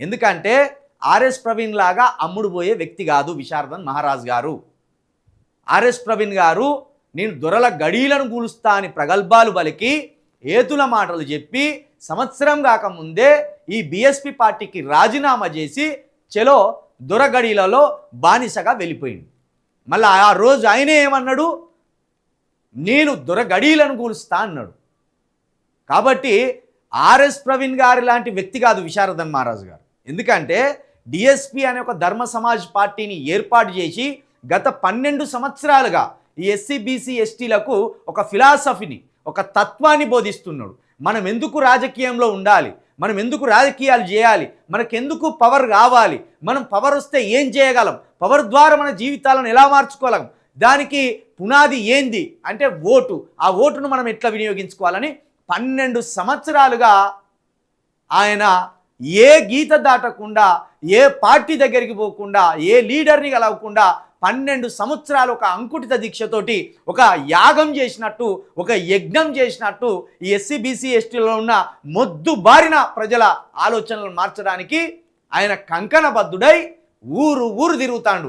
ఎందుకంటే ఆర్ఎస్ ప్రవీణ్ లాగా అమ్ముడు పోయే వ్యక్తి కాదు విశారదన్ మహారాజ్ గారు. ఆర్ఎస్ ప్రవీణ్ గారు నేను దొరల గడీలను కూలుస్తా అని ప్రగల్భాలు పలికి ఏతుల మాటలు చెప్పి సంవత్సరం కాకముందే ఈ బీఎస్పీ పార్టీకి రాజీనామా చేసి చెలో దొరగడీలలో బానిసగా వెళ్ళిపోయింది మళ్ళీ ఆ రోజు ఆయనే ఏమన్నాడు? నేను దొరగడీలను కూలుస్తా అన్నాడు. కాబట్టి ఆర్ఎస్ ప్రవీణ్ గారి లాంటి వ్యక్తి కాదు విశారదన్ మహారాజు గారు. ఎందుకంటే డిఎస్పి అనే ఒక ధర్మ సమాజ్ పార్టీని ఏర్పాటు చేసి గత పన్నెండు సంవత్సరాలుగా ఈ ఎస్సీ బీసీ ఎస్టీలకు ఒక ఫిలాసఫీని ఒక తత్వాన్ని బోధిస్తున్నాడు. మనం ఎందుకు రాజకీయంలో ఉండాలి? మనం ఎందుకు రాజకీయాలు చేయాలి? మనకెందుకు పవర్ కావాలి మనం పవర్ వస్తే ఏం చేయగలం? పవర్ ద్వారా మన జీవితాలను ఎలా మార్చుకోగలం? దానికి పునాది ఏంది? అంటే ఓటు. ఆ ఓటును మనం ఎట్లా వినియోగించుకోవాలని పన్నెండు సంవత్సరాలుగా ఆయన ఏ గీత దాటకుండా ఏ పార్టీ దగ్గరికి పోకుండా ఏ లీడర్ని కలవకుండా పన్నెండు సంవత్సరాలు ఒక అంకుటిత దీక్షతోటి ఒక యాగం చేసినట్టు ఒక యజ్ఞం చేసినట్టు ఈ ఎస్సీ బీసీ ఎస్టీలో ఉన్న మొద్దు బారిన ప్రజల ఆలోచనలను మార్చడానికి ఆయన కంకణబద్ధుడై ఊరు ఊరు తిరుగుతాండు.